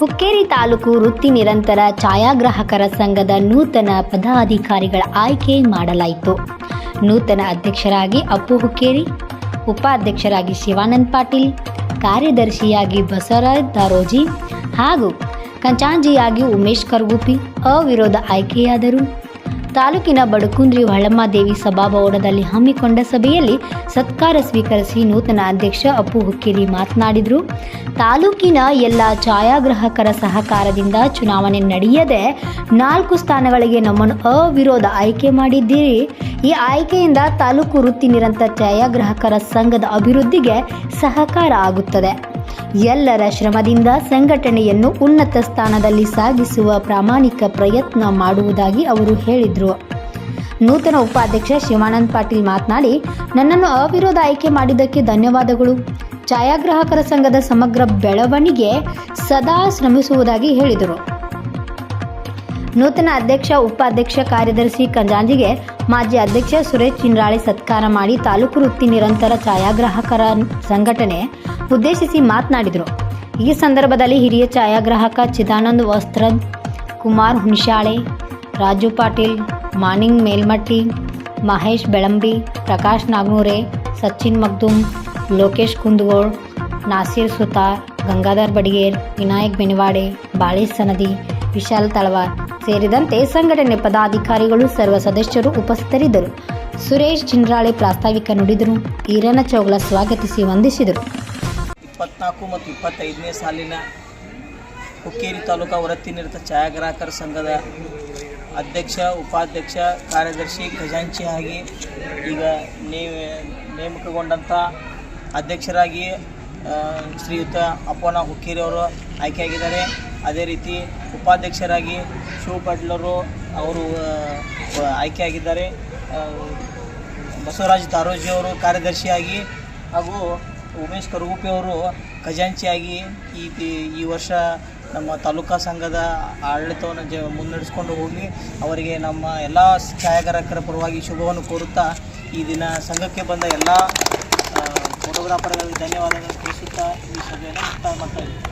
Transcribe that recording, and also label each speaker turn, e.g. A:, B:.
A: ಹುಕ್ಕೇರಿ ತಾಲೂಕು ವೃತ್ತಿ ನಿರಂತರ ಛಾಯಾಗ್ರಾಹಕರ ಸಂಘದ ನೂತನ ಪದಾಧಿಕಾರಿಗಳ ಆಯ್ಕೆ ಮಾಡಲಾಯಿತು. ನೂತನ ಅಧ್ಯಕ್ಷರಾಗಿ ಅಪ್ಪು ಹುಕ್ಕೇರಿ, ಉಪಾಧ್ಯಕ್ಷರಾಗಿ ಶಿವಾನಂದ್ ಪಾಟೀಲ್, ಕಾರ್ಯದರ್ಶಿಯಾಗಿ ಬಸವರಾಜ್ ದಾರೋಜಿ ಹಾಗೂ ಕಂಚಾಂಜಿಯಾಗಿ ಉಮೇಶ್ ಕರ್ಗುಪಿ ಅವಿರೋಧ ಆಯ್ಕೆಯಾದರು. ತಾಲೂಕಿನ ಬಡಕುಂದ್ರಿ ಹೊಳಮಾದೇವಿ ಸಭಾಭವನದಲ್ಲಿ ಹಮ್ಮಿಕೊಂಡ ಸಭೆಯಲ್ಲಿ ಸತ್ಕಾರ ಸ್ವೀಕರಿಸಿ ನೂತನ ಅಧ್ಯಕ್ಷ ಅಪ್ಪು ಹುಕ್ಕೇರಿ ಮಾತನಾಡಿದರು. ತಾಲೂಕಿನ ಎಲ್ಲ ಛಾಯಾಗ್ರಾಹಕರ ಸಹಕಾರದಿಂದ ಚುನಾವಣೆ ನಡೆಯದೆ ನಾಲ್ಕು ಸ್ಥಾನಗಳಿಗೆ ನಮ್ಮನ್ನು ಅವಿರೋಧ ಆಯ್ಕೆ ಮಾಡಿದ್ದೀರಿ. ಈ ಆಯ್ಕೆಯಿಂದ ತಾಲೂಕು ವೃತ್ತಿ ನಿರಂತರ ಛಾಯಾಗ್ರಾಹಕರ ಸಂಘದ ಅಭಿವೃದ್ಧಿಗೆ ಸಹಕಾರ ಆಗುತ್ತದೆ. ಎಲ್ಲರ ಶ್ರಮದಿಂದ ಸಂಘಟನೆಯನ್ನು ಉನ್ನತ ಸ್ಥಾನದಲ್ಲಿ ಸಾಗಿಸುವ ಪ್ರಾಮಾಣಿಕ ಪ್ರಯತ್ನ ಮಾಡುವುದಾಗಿ ಅವರು ಹೇಳಿದರು. ನೂತನ ಉಪಾಧ್ಯಕ್ಷ ಶಿವಾನಂದ್ ಪಾಟೀಲ್ ಮಾತನಾಡಿ, ನನ್ನನ್ನು ಅವಿರೋಧ ಆಯ್ಕೆ ಮಾಡಿದ್ದಕ್ಕೆ ಧನ್ಯವಾದಗಳು. ಛಾಯಾಗ್ರಾಹಕರ ಸಂಘದ ಸಮಗ್ರ ಬೆಳವಣಿಗೆ ಸದಾ ಶ್ರಮಿಸುವುದಾಗಿ ಹೇಳಿದರು. ನೂತನ ಅಧ್ಯಕ್ಷ, ಉಪಾಧ್ಯಕ್ಷ ಕಾರ್ಯದರ್ಶಿ ಖಂಜಾಂಜಿಗೆ ಮಾಜಿ ಅಧ್ಯಕ್ಷ ಸುರೇಶ್ ಚಿನ್ರಾಳೆ ಸತ್ಕಾರ ಮಾಡಿ ತಾಲೂಕು ವೃತ್ತಿ ನಿರಂತರ ಛಾಯಾಗ್ರಾಹಕರ ಸಂಘಟನೆ ಉದ್ದೇಶಿಸಿ ಮಾತನಾಡಿದರು. ಈ ಸಂದರ್ಭದಲ್ಲಿ ಹಿರಿಯ ಛಾಯಾಗ್ರಾಹಕ ಚಿದಾನಂದ್ ವಸ್ತ್ರದ್, ಕುಮಾರ್ ಹುಣಶಾಳೆ, ರಾಜು ಪಾಟೀಲ್, ಮಾನಿಂಗ್ ಮೇಲ್ಮಟ್ಟಿ, ಮಹೇಶ್ ಬೆಳಂಬಿ, ಪ್ರಕಾಶ್ ನಾಗ್ನೂರೆ, ಸಚಿನ್ ಮಗ್ದುಮ್, ಲೋಕೇಶ್ ಕುಂದಗೋಳ್, ನಾಸೀರ್ ಸುತಾರ್ ಗಂಗಾಧರ್ ಬಡಿಗೇರ್, ವಿನಾಯಕ್ ಬೆನಿವಾಡೆ ಬಾಳೇಶ್ ಸನದಿ, ವಿಶಾಲ್ ತಳವಾರ್ ಸೇರಿದಂತೆ ಸಂಘಟನೆ ಪದಾಧಿಕಾರಿಗಳು ಸರ್ವ ಸದಸ್ಯರು ಉಪಸ್ಥಿತರಿದ್ದರು. ಸುರೇಶ್ ಚಿಂದ್ರಾಳೆ ಪ್ರಾಸ್ತಾವಿಕ ನುಡಿದರು. ಈರನ ಚೌಗಲ ಸ್ವಾಗತಿಸಿ ವಂದಿಸಿದರು.
B: ಇಪ್ಪತ್ನಾಲ್ಕು ಮತ್ತು ಇಪ್ಪತ್ತೈದನೇ ಸಾಲಿನ ಹುಕ್ಕೇರಿ ತಾಲೂಕಾ ವೃತ್ತಿ ನಿರತ ಛಾಯಾಗ್ರಾಹಕರ ಸಂಘದ ಅಧ್ಯಕ್ಷ, ಉಪಾಧ್ಯಕ್ಷ, ಕಾರ್ಯದರ್ಶಿ ಖಜಾಂಚಿ ಆಗಿ ಈಗ ನೇಮ, ನೇಮಕಗೊಂಡಂಥ ಅಧ್ಯಕ್ಷರಾಗಿ ಶ್ರೀಯುತ ಅಪ್ಪನ ಹುಕ್ಕೇರಿ ಅವರು ಆಯ್ಕೆಯಾಗಿದ್ದಾರೆ. ಅದೇ ರೀತಿ ಉಪಾಧ್ಯಕ್ಷರಾಗಿ ಶಿವ ಪಾಟೀಲರು ಅವರು ಆಯ್ಕೆಯಾಗಿದ್ದಾರೆ. ಬಸವರಾಜ್ ದಾರೋಜಿ ಅವರು ಕಾರ್ಯದರ್ಶಿಯಾಗಿ ಹಾಗೂ ಉಮೇಶ್ ಕರುಗುಪ್ಪಿ ಅವರು ಖಜಾಂಚಿಯಾಗಿ ಈ ಈ ವರ್ಷ ನಮ್ಮ ತಾಲೂಕಾ ಸಂಘದ ಆಡಳಿತವನ್ನು ಜ, ಮುನ್ನಡೆಸ್ಕೊಂಡು ಹೋಗಿ ಅವರಿಗೆ ನಮ್ಮ ಎಲ್ಲ ಛಾಯಾಗ್ರಾಹಕರ ಪರವಾಗಿ ಶುಭವನ್ನು ಕೋರುತ್ತಾ ಈ ದಿನ ಸಂಘಕ್ಕೆ ಬಂದ ಎಲ್ಲ ಫೋಟೋಗ್ರಾಫರ್ಗಳಿಗೆ ಧನ್ಯವಾದಗಳನ್ನು ತಿಳಿಸುತ್ತಾ ಈ ಸಭೆಯನ್ನು ಮುಕ್ತಾಯ ಮಾಡ್ತಾ ಇದ್ದೀವಿ.